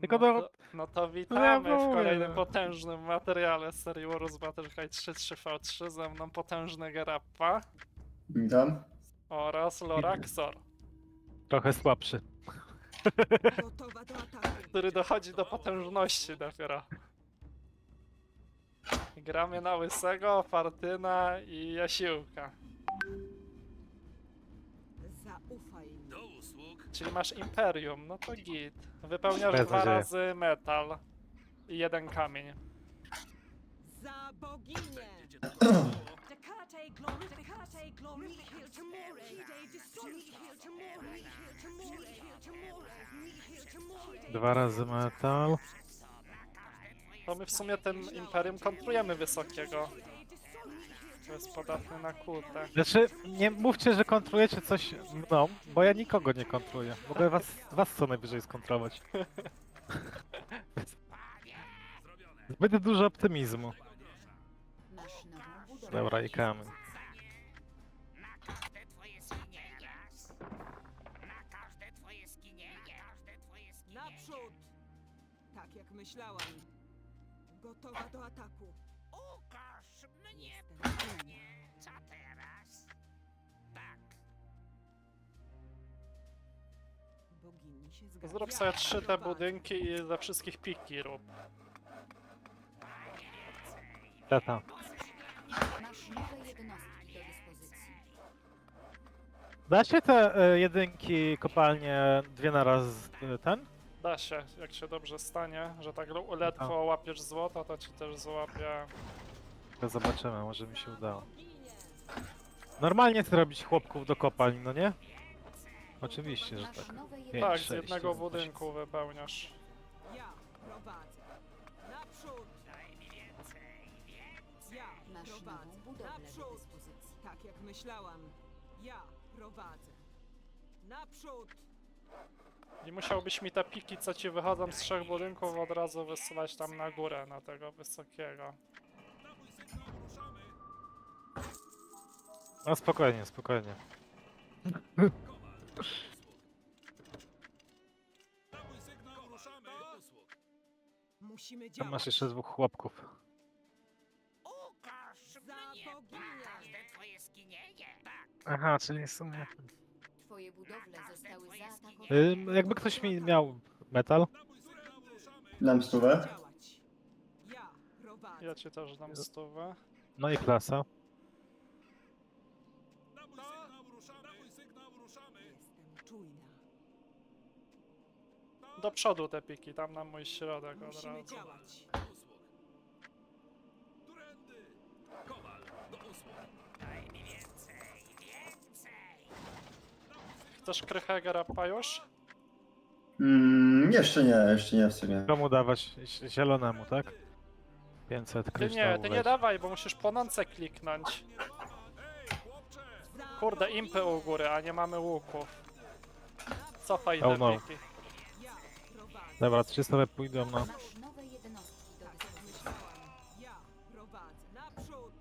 Tylko no, do- to, no to witamy ja w kolejnym no. potężnym materiale z serii Warus Battle High 3-3v3 ze mną potężny Gerappa Witam. oraz Loraxor, Trochę słabszy. Który dochodzi do potężności dopiero. Gramy na Łysego, Fartyna i Jasiłka. Czyli masz Imperium, no to git. Wypełniasz Bez dwa razy metal i jeden kamień. Za boginię! Glory, glory, nihil nihil nihil nihil nihil. Dwa razy metal. To my w sumie tym Imperium kontrujemy Wysokiego. To jest podatny na kłutę. Znaczy, nie mówcie, że kontrolujecie coś mną, bo ja nikogo nie kontroluję. Mogę was, was co najwyżej skontrolować. Zbyt dużo optymizmu. Masz nową budowę. Dobra, i kamień. Naprzód! Tak jak myślałam. Gotowa do ataku. Zrób sobie trzy te budynki i ze wszystkich piki rób. Tata. Masz nowe jednostki do dyspozycji. Da się te e, jedynki kopalnie dwie na raz e, ten? Da się, jak się dobrze stanie, że tak l- ledwo łapiesz złoto, to ci też złapie. To zobaczymy, może mi się udało. Normalnie zrobić chłopków do kopalń, no nie? Oczywiście, że Masz tak. Pięć, Tak, z sześć, jednego budynku wypełniasz. Ja prowadzę. Naprzód! Ja Masz prowadzę. nową budowlę do Naprzód! dyspozycji. Tak jak myślałam. Ja prowadzę. Naprzód! I musiałbyś mi te piki, co ci wychodzą z trzech budynków, od razu wysyłać tam na górę, na tego wysokiego. No spokojnie, spokojnie. Musimy Tam działać. masz jeszcze dwóch chłopków. ukaż mnie! Każde twoje skinienie! Tak, Aha, czyli w sumie... Twoje budowle zostały zaatakowane. Ym, jakby ktoś mi miał metal, Dam stówę. Działać. Ja prowadzę. Ja ci też dam stówę. no i klasa. Jestem czujna. Do przodu te piki, tam na mój środek od Musimy razu. działać. Chcesz krychę Gerappa już? Mm, jeszcze nie, jeszcze nie w sumie. Komu dawać? Zi- Zielonemu, tak? 500 Ty kryształów. nie, ty nie weź. dawaj, bo musisz płonące kliknąć. Kurde, impy u góry, a nie mamy łuków. Cofaj Oh te no. piki. Dobra, 300 pójdą na... Masz nowe jednostki do dyspozycji. Ja prowadzę. Naprzód!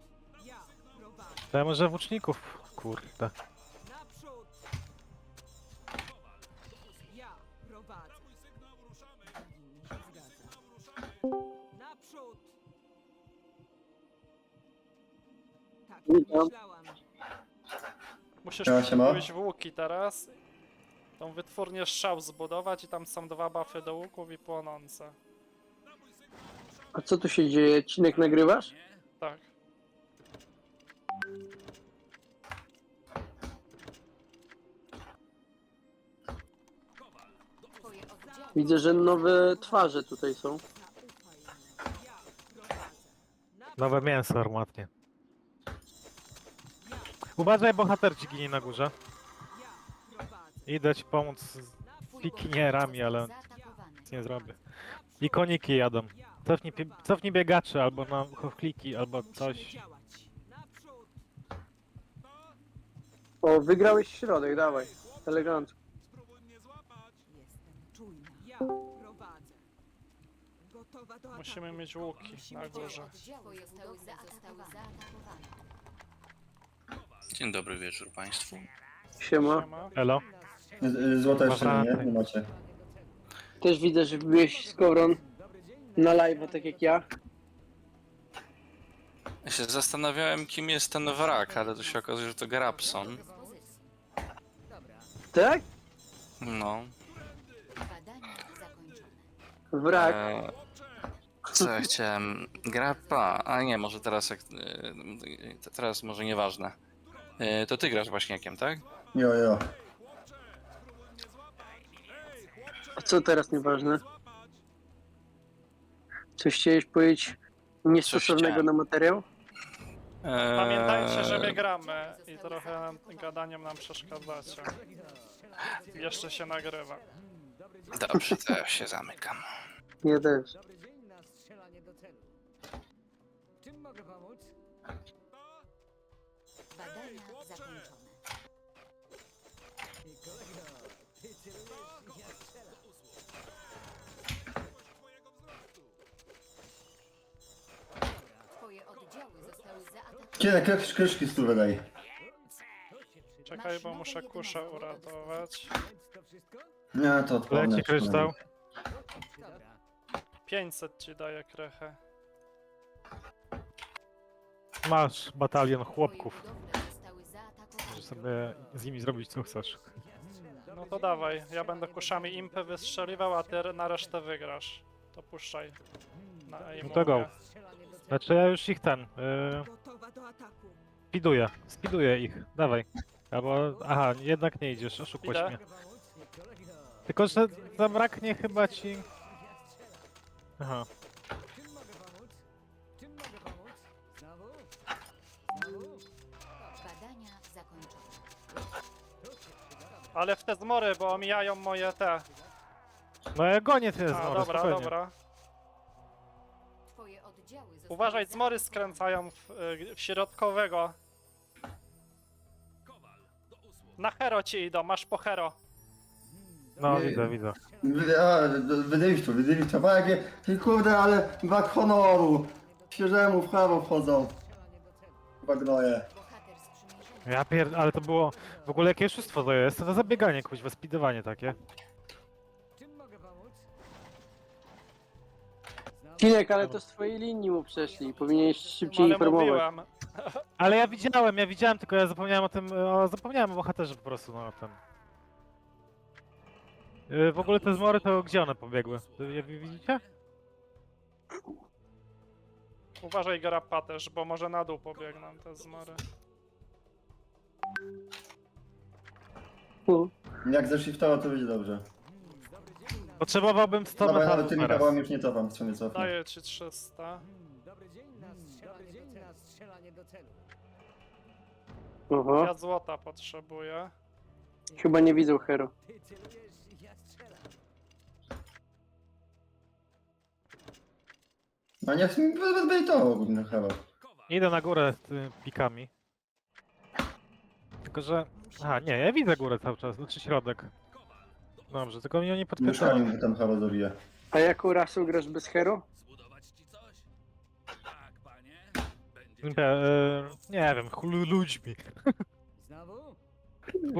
Ja prowadzę. To ja może włóczników, kurde. Naprzód! Ja prowadzę. Bogini się zgadza. Naprzód! Tak jak myślałam. Musisz Siema, siema. pójść w łuki teraz. Tą wytwórnię strzał zbudować i tam są dwa buffy do łuków i płonące. A co tu się dzieje? Cinek nagrywasz? Tak. Widzę, że nowe twarze tutaj są. Nowe mięso armatnie. Uważaj, bohater ci ginie na górze. Idę ci pomóc z pikinierami, ale nic nie zrobię. I koniki jadą. Ja Cofnij, pie- cofnij biegaczy, albo na chowkliki, albo coś. O, wygrałeś środek, dawaj. Elegancko. Jestem czujna. Ja prowadzę. Gotowa do ataku. Musimy mieć łuki na górze. Oddziały zostały zaatakowane. Dzień dobry wieczór Państwu. Siema. Siema. Elo? Z- Złota jeszcze nie, nie macie. Też widzę, że wbiłeś z Kowron na live, tak jak ja. Ja się zastanawiałem, kim jest ten wrak, ale to się okazuje, że to Grabson. Tak? No. Zakończone. Wrak. E, co ja chciałem? Grappa? A nie, może teraz jak... e, Teraz może nieważne. E, To ty grasz Waśniakiem, tak? Jo, jo. A co teraz nieważne? Coś chciałeś powiedzieć niestosownego chciałem. na materiał? E, Pamiętajcie, że my gramy i trochę gadaniem nam przeszkadzacie. Jeszcze się nagrywa. Dobrze, to ja się zamykam. Nie też. Kryszki z tu wydaj. Czekaj, bo muszę kuszę uratować. Nie, to odpadnę. Leci kryształ. 500 ci daje krechę. Masz batalion chłopków. Możesz sobie z nimi zrobić co chcesz. No to dawaj, ja będę kuszami impy wystrzeliwał, a ty na resztę wygrasz. To puszczaj. Na No to go. Znaczy ja już ich ten... Yy, ataku. speeduję. Speeduję ich. Dawaj. Albo... Aha, jednak nie idziesz, oszukłeś Idę. mnie. Tylko, że zabraknie chyba ci... Aha. Badania zakończone. Ale w te zmory, bo omijają moje te. No ja gonię tyle A, zmory, dobra, spokojnie. dobra. Twoje oddziały zostały Uważaj, zmory skręcają w, y, w środkowego. Na hero ci idą, masz po hero. No, Nie. widzę, widzę. Wy- A, wydywstwo, wydywstwo. Bo jakie, ty kurde, ale brak honoru. Świeżemu w prawo wchodzą. Sprzymierzenia. Ja pierd... ale to było... W ogóle jakie oszustwo to jest? To zabieganie, kuźwa, speedowanie takie. Kinek, ale to z twojej linii mu przeszli. Powinieneś szybciej Ale informować. mówiłem. Ale ja widziałem, ja widziałem, tylko ja zapomniałem o tym, o, zapomniałem o bohaterze po prostu, no o tym. Yy, W ogóle te zmory to gdzie one pobiegły? To je widzicie? Uważaj Garapa też, bo może na dół pobiegną te zmory. U, Jak zeszli w to, to będzie dobrze. Potrzebowałbym 100 Dobra, metalów nawet tymi teraz. kawałami już nie cofam, co mnie cofnę. Daję ci 300. Oho, Ja złota potrzebuję. chyba nie widzą Hero. No niech mi bezbejtował ogólnie chyba. Idę na górę z tymi pikami. Tylko, że... Aha, nie, ja widzę górę cały czas, znaczy środek. Dobrze, tylko mnie nie. Nóżkami mu tam chyba zabije. A jaką rasą grasz bez Hero? Nie, e, nie wiem, chlu ludźmi.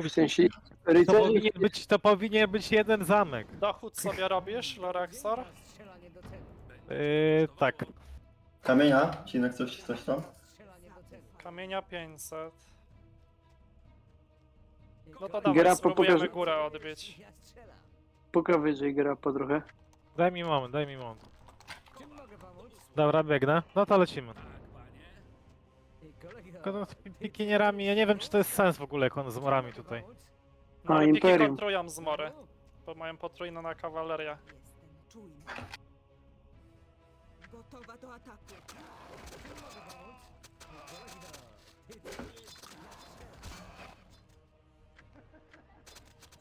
W sensie To rycerzy? powinien być, to powinien być jeden zamek. Dochód sobie robisz, Loraxor? Yy, tak. Kamienia? Cinek coś, coś tam? Kamienia 500. No to dawaj, Gera, spróbujemy pokaż- górę odbić. Puka wyżej gra po trochę. Daj mi moment, daj mi moment. Dobra, biegnę. No to lecimy. Tylko no, z pi- pikinierami, ja nie wiem czy to jest sens w ogóle, jak on z morami tutaj. No, A, ale piki Imperium. kontrują zmory. Bo mają potrójną na kawalerię. Jestem czujna. Gotowa do ataku.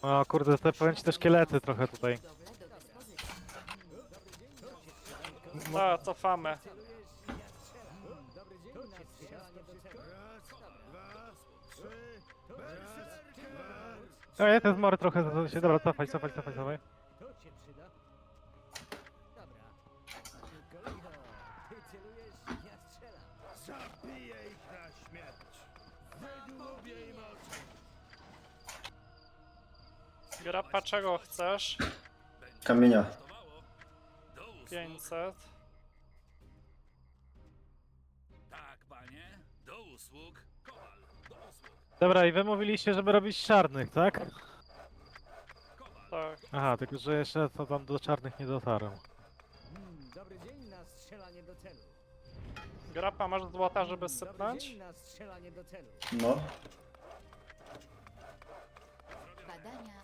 O kurde, te powiem ci te szkielety trochę tutaj. No, cofamy. O, ja te zmory trochę się, dobra, cofaj, cofaj, cofaj, cofaj. Grappa czego chcesz? Kamienia. 500. Tak, panie. Do usług. Kowal. Do usług. Dobra, i wy mówiliście, żeby robić czarnych, tak? Tak. Aha, tylko że jeszcze to tam do czarnych nie dotarłem. Dobry dzień na strzelanie do celu. Grappa, masz złota, żeby Dobry sypnąć? dzień na strzelanie do celu. No. Badania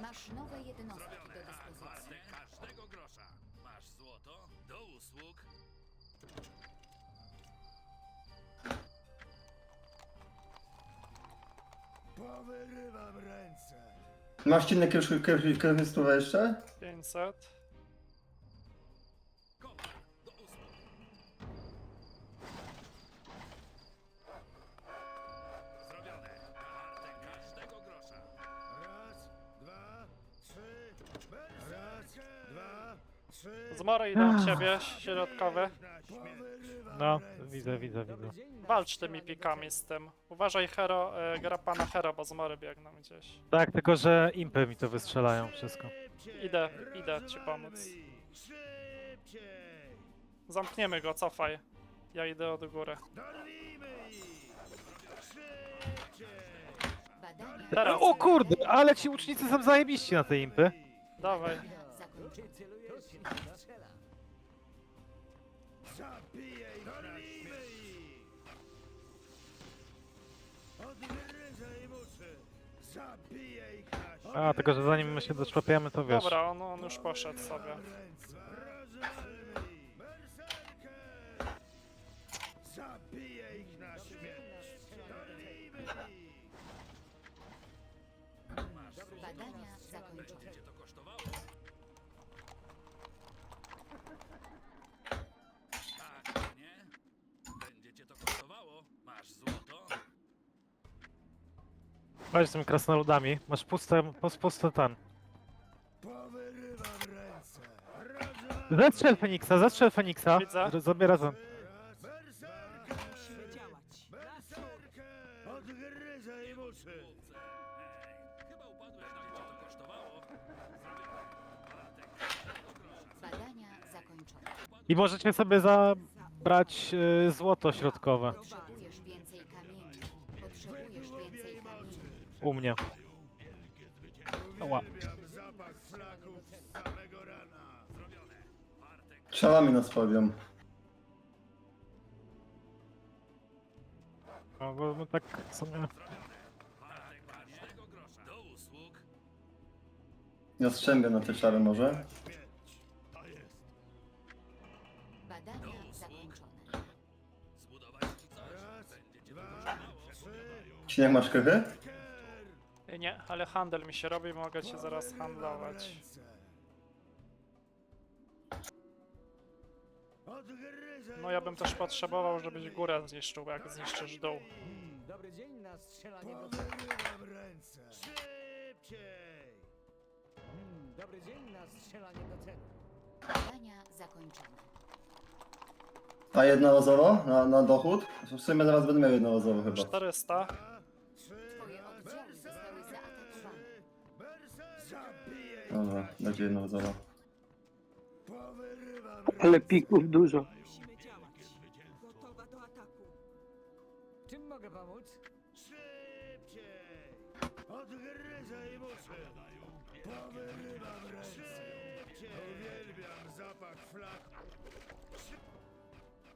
Masz nowe jednostki do dyspozycji. Warte każdego grosza. Masz złoto. Do usług. Powyrywam ręce. Masz inne krwistówę jeszcze? 500. Zmory idą do ciebie, środkowe. No, widzę, widzę, widzę. Walcz tymi pikami z tym. Uważaj hero, e, grappa na hero, bo zmory biegną gdzieś. Tak, tylko że impy mi to wystrzelają wszystko. Idę, idę ci pomóc. Zamkniemy go, cofaj. Ja idę od góry. Badania Teraz. O kurde, ale ci łucznicy są zajebiści na tej impy. Dawaj. Zakończone. Celujesz się na strzela. Zabiję ich. Dorwijmy ich. Odgryzę im uszy. Zabiję ich na A, tylko że zanim my się doczłapiemy, to wiesz. Dobra, on, on już poszedł sobie. Chodź z tymi krasnoludami. Masz puste, pus- puste ten. Powyrywam ręce. Rozwalmy Zestrzel Feniksa, zestrzel Feniksa. Widzę. R- Zabiera ten. Berserker. Musimy działać. Berserker. Odgryzę im uszy. Ej, chyba upadłeś na cię to kosztowało. Badania zakończone. I możecie sobie zabrać y, złoto środkowe u mnie. Ała. Strzelami nas powią. No, bo my tak w sumie... Ja strzębię na te czary może. Badania zakończone. Śnieg masz krychy? Nie, ale handel mi się robi, mogę cię zaraz handlować. No ja bym też potrzebował, żebyś górę zniszczył, jak zniszczysz dół. Dobry dzień na strzelanie do ręce. Szybciej. Dobry dzień na strzelanie do celu. Badania zakończone. A jednorazowo? Na, na dochód? W sumie zaraz będę miał jednorazowo chyba. 400. Dobra, będzie jednorazowo. Powyrywam Ale pików dużo. Musimy działać. Gotowa do ataku. Czym mogę pomóc? Szybciej! Odgryzę im uszy! Powyrywam ręce! Szybciej! Uwielbiam zapach flag!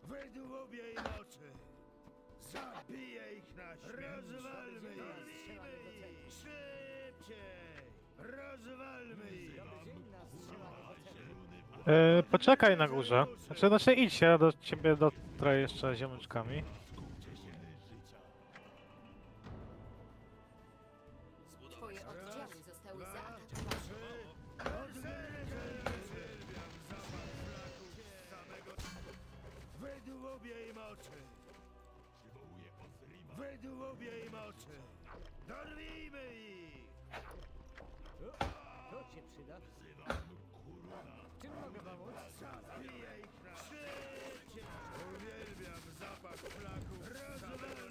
Wydłubię im oczy! Zabiję ich na śmierć! Rozwalmy ich! Szybciej! Y, poczekaj na górze. Znaczy, znaczy idź, ja do ciebie dotrę jeszcze ziomeczkami.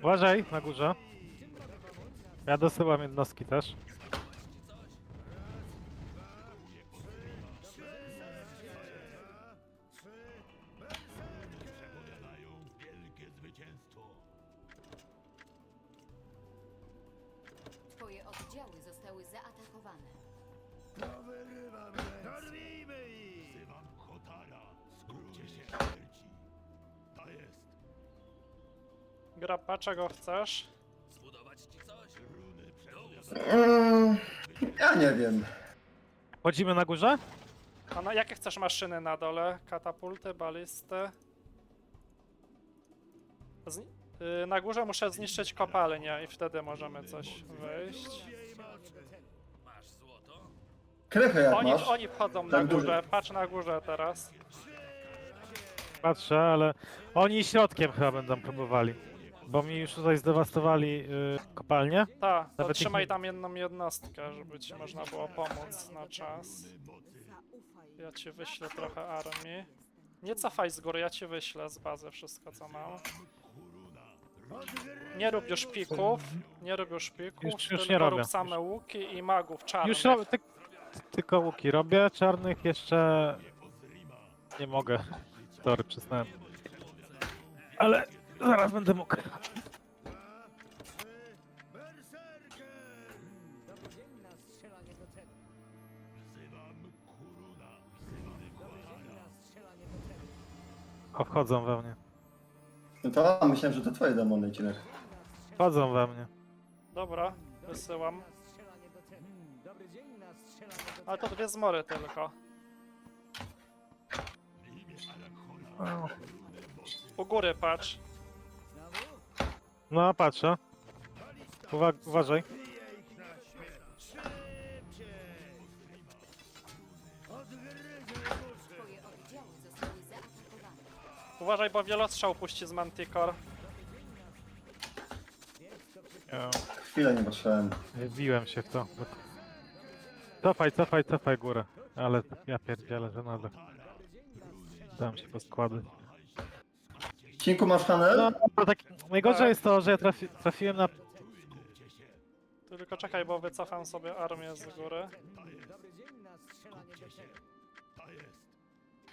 Uważaj na górze. Ja dosyłam jednostki też. Czego chcesz? Zbudować ci coś? Runy przed Mm, ja nie wiem. Chodzimy na górze? A na jakie chcesz maszyny na dole? Katapulty, balisty? Zni- y, na górze muszę zniszczyć kopalnię i wtedy możemy coś wejść. Masz złoto? Krychę jak Oni, masz. oni wchodzą na Tak górze, patrz na górze teraz. Patrzę, ale oni środkiem chyba będą próbowali. Bo mi już tutaj zdewastowali y, kopalnię. Ta, to Nawet ich trzymaj nie- tam jedną jednostkę, żeby ci można było pomóc na czas. Ja ci wyślę trochę armii. Nie cofaj z góry, ja ci wyślę z bazy wszystko co mam. Nie rób już pików, nie rób już pików, Już- już tylko nie robię. rób same łuki i magów czarnych. Już robię, ty, tylko łuki robię, czarnych jeszcze nie mogę. Sorry, przyznałem. Ale zaraz będę mógł. O, wchodzą we mnie. No to myślałem, że to twoje demony, Cinek. Wchodzą we mnie. Dobra, wysyłam. Ale to dwie zmory tylko. O, U góry patrz. No, patrzę. Uwa uważaj. Twoje oddziały zostały zaatakowane. Uważaj, bo wielostrzał puści z Manticore. Ja Chwilę nie patrzyłem. wbiłem się w to. Cofaj, cofaj, cofaj górę. Ale ja pierdzielę, że nada. Dam się po składy. Cinku, masz handel? No, to tak, najgorsze Tak. jest to, że ja trafi, trafiłem na... Tylko czekaj, bo wycofam sobie armię z góry.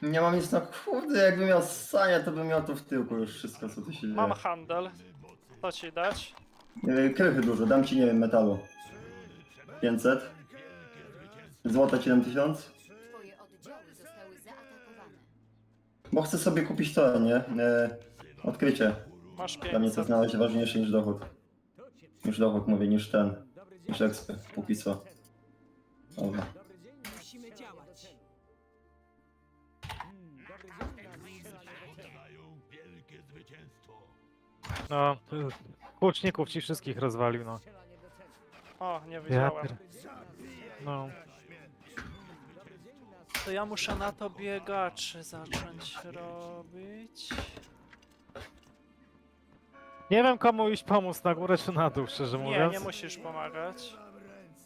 Nie mam nic na kurde, jakbym miał sania, to bym miał to w tyłku już wszystko, co tu się dzieje. Mam handel. Co ci dać? Yy, Krychy dużo, dam ci, nie wiem, metalu. 500. Złota 7000. Twoje oddziały zostały zaatakowane. Bo chcę sobie kupić to, nie? E, odkrycie. Masz Dla mnie to 500. znaleźć ważniejsze niż dochód. Niż dochód, mówię, niż ten. Niż ekspert, póki co. Dobra. Musimy działać. No, łuczników ci wszystkich rozwalił, no. O, nie pier... No. To ja muszę na to biegaczy zacząć robić. Nie wiem komu iść pomóc, na górę czy na dół, szczerze Nie, mówiąc. nie musisz pomagać.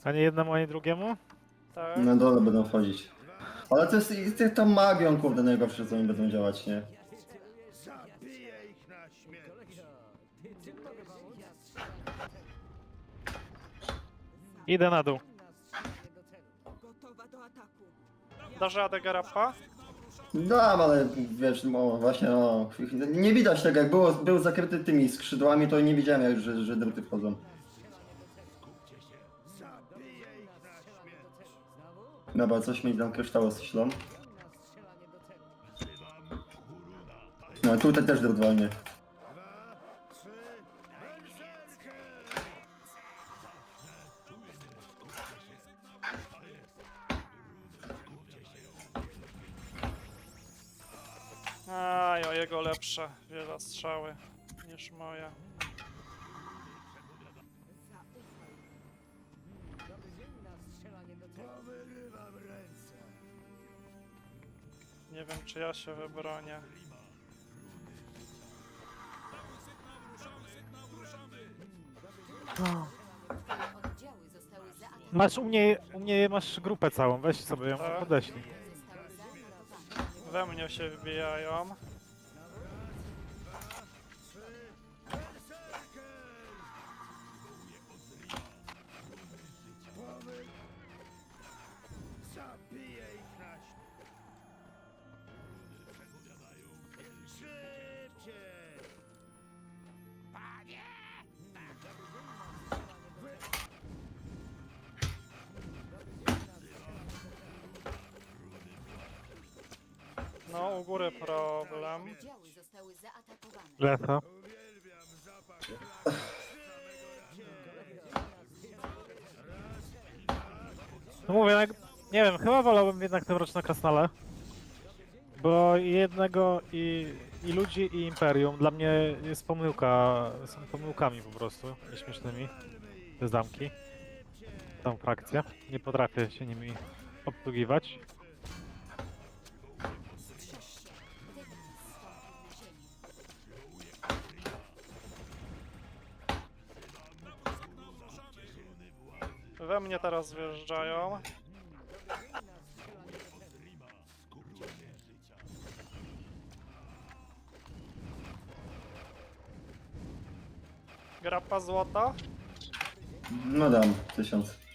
Ani jednemu, ani drugiemu? Tak. Na dole będą wchodzić. Ale to jest i ty- tą magią, kurde, najgorsze, co oni będą działać, nie? Zabiję ich na śmierć. Idę na dół. Dasz radę Garappa? Dam, ale wiesz, no właśnie, no, nie widać tego, jak było, był zakryty tymi skrzydłami, to nie widziałem, jak, że, że druty wchodzą. Dobra, coś mi tam kryształo ściślą. No, tutaj też drut wolnie. Aj, o jego lepsze wielostrzały niż moje. Nie wiem czy ja się wybronię. Masz u mnie, u mnie masz grupę całą, weź sobie ją Tak. podeślij. We mnie się wbijają. U góry problem. Oddziały. No mówię, nie wiem, chyba wolałbym jednak te mroczne krasnale. Bo jednego i, i ludzi i imperium dla mnie jest pomyłka, są pomyłkami po prostu, nieśmiesznymi. Te zamki. Tą frakcję. Nie potrafię się nimi obsługiwać. We mnie teraz wjeżdżają. Grappa złota? No dam, tysiąc.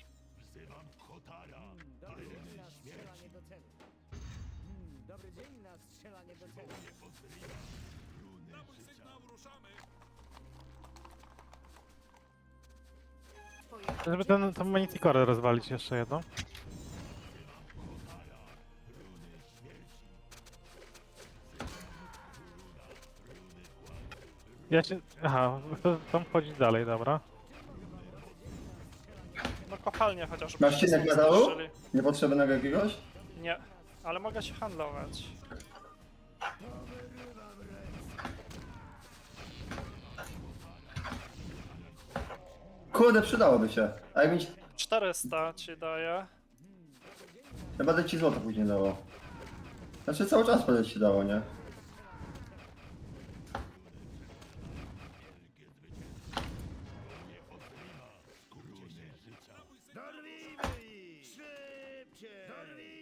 Żeby ten, tą Manticore rozwalić jeszcze jedną. Ja się... Aha, to tam wchodzić dalej, dobra. No kopalnie chociaż. Masz cinek metalu? zniszczyli. Niepotrzebnego jakiegoś? Nie, ale mogę się handlować. Kurde, przydałoby się. A jak mi... 400 ci daję. Ja będę ci złoto później dało. Znaczy cały czas będę ci dało, nie?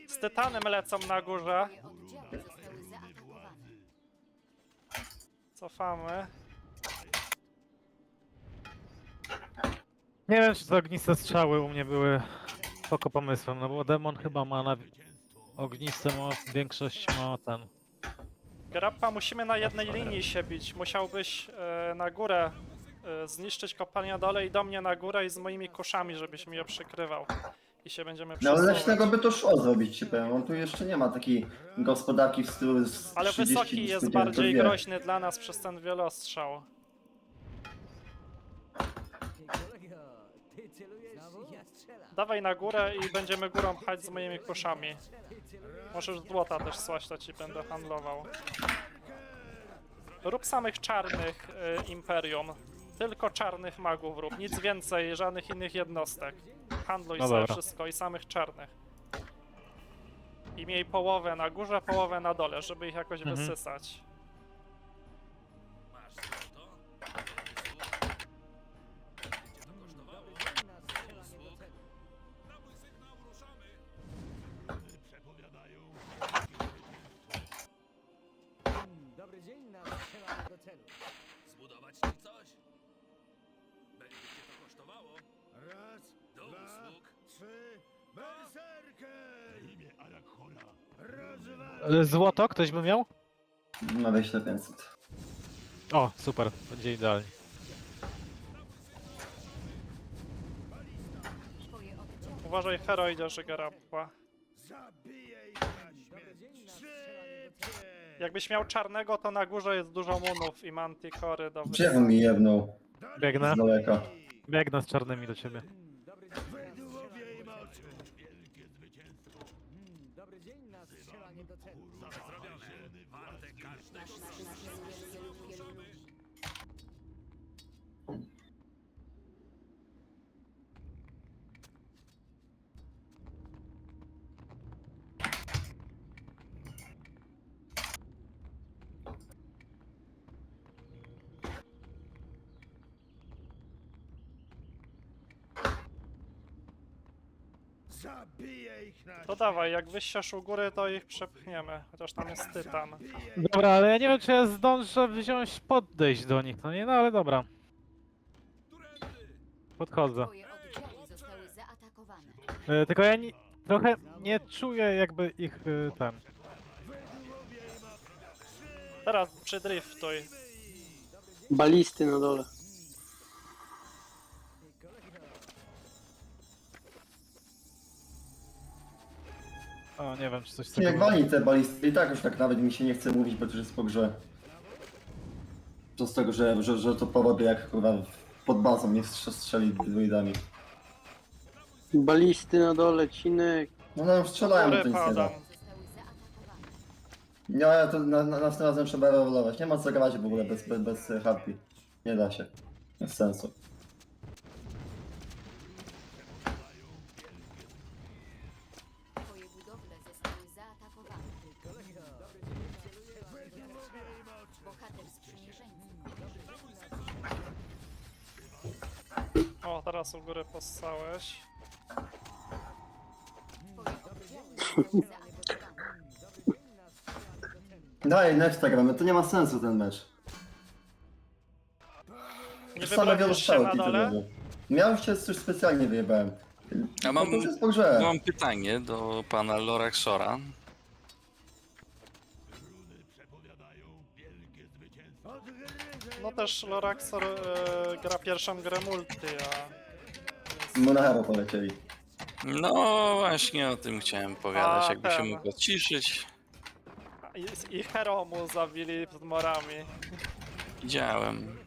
Z tytanem lecą na górze. Cofamy. Nie wiem, czy te ogniste strzały u mnie były spoko pomysłem, no bo demon chyba ma na ogniste, ma większość ma ten. Grappa, musimy na jednej linii się bić. Musiałbyś e, na górę e, zniszczyć kopalnię dole i do mnie na górę i z moimi koszami, żebyś mi je przykrywał. I się będziemy No ale przesuwać. leśnego by to szło zrobić ci powiem. On tu jeszcze nie ma takiej gospodarki w stylu z Ale 30 wysoki jest to bardziej wie. groźny dla nas przez ten wielostrzał. Dawaj na górę i będziemy górą pchać z moimi koszami. Możesz złota też słać, to ci będę handlował. Rób samych czarnych y, imperium. Tylko czarnych magów rób, nic więcej, żadnych innych jednostek. Handluj No sobie dobra. wszystko i samych czarnych. I miej połowę na górze, połowę na dole, żeby ich jakoś Mhm. wysysać. Ale Złoto ktoś by miał? No weź 500. O, super, będzie idealnie. Uważaj, hero idzie, że na! Szybciej! Jakbyś miał czarnego, to na górze jest dużo munów i mantikory do Drzewo mi jebnął Biegnę. z daleka. Biegnę z czarnymi do ciebie. national. Zabiję ich na To dawaj, jak wysiesz u góry, to ich przepchniemy. Chociaż tam jest tytan. Zabiję Dobra, ale ja nie wiem, czy ja zdążę wziąć, podejść do nich, no nie, no ale dobra. Podchodzę. Twoje oddziały zostały zaatakowane. E, tylko ja nie, trochę nie czuję jakby ich e, ten. Teraz przydriftuj. Balisty na dole. O, nie wiem, czy coś z Nie, tego... jak wali te balisty i tak już tak nawet mi się nie chce mówić, bo to już jest po grze. Co z tego, że, że, że to powody jak kurwa pod bazą nie strze- strzeli druidami. Balisty na dole, cinek. No no strzelają, to Góry nic nie da. padam. Zostały zaatakowane. Nie, ja to na, na, następnym razem trzeba rewolować. Nie ma co grać w ogóle bez, bez, bez harpi. Nie da się. Bez sensu. O, teraz u góry possałeś. Twoje oddziały zostały zaatakowane. Daj, nexta gramy, to nie ma sensu ten mecz. Nie Same wybronisz się na dole? titulowe. Ja już się już specjalnie wyjebałem. A mam- to już jest po grze. Mam pytanie do pana Loraxora. No też Loraxor e, gra pierwszą grę multi, a... Monahero polecieli. No właśnie o tym chciałem powiadać, A, jakby się ten. mógł odciszyć. I, I Hero mu zabili pod morami. Widziałem.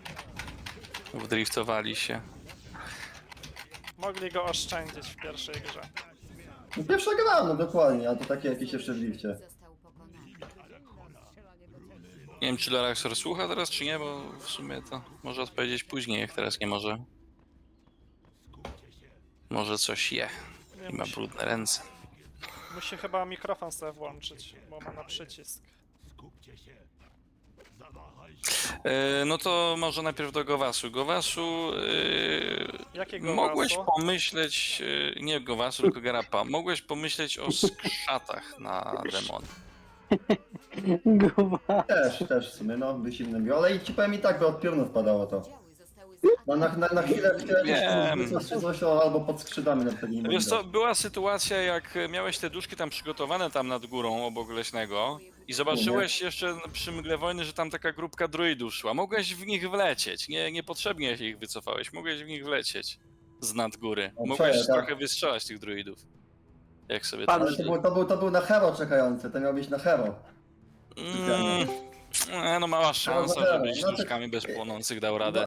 Wdriftowali się. Mogli go oszczędzić w pierwszej grze. No pierwsza gra, no dokładnie, a to takie jakieś jeszcze w lifcie. Został pokonany. Nie wiem, czy Loraxor słucha teraz, czy nie, bo w sumie to może odpowiedzieć później, jak teraz nie może. Może coś je Nie, i ma musi, brudne ręce. musi chyba mikrofon sobie włączyć, bo ma na przycisk. E, no to może najpierw do Gowasu. Gowasu, e, Jakiego mogłeś pomyśleć, e, nie Gowasu, tylko Garapa, mogłeś pomyśleć o skrzatach na demon. Głowa. Też, też w sumie, no, by się innym. Ale i ci powiem i tak, by od piorunów padało to. No, na, na, na chwilę, chwilę Wiem. coś, albo pod skrzydami na pewno nie Wiesz co, była sytuacja, jak miałeś te duszki tam przygotowane tam nad górą obok leśnego i zobaczyłeś jeszcze przy mgle wojny, że tam taka grupka druidów szła. Mogłeś w nich wlecieć, nie, niepotrzebnie się ich wycofałeś, mogłeś w nich wlecieć z nad góry. No, Mogłeś czuję, tak. trochę wystrzelać tych druidów. Jak sobie Pan-. Ale to był, to, był, to był na hero czekający, to miał być na hero. Mm, e, no mała szansa, No, żebyś no to- duszkami bez płonących dał radę.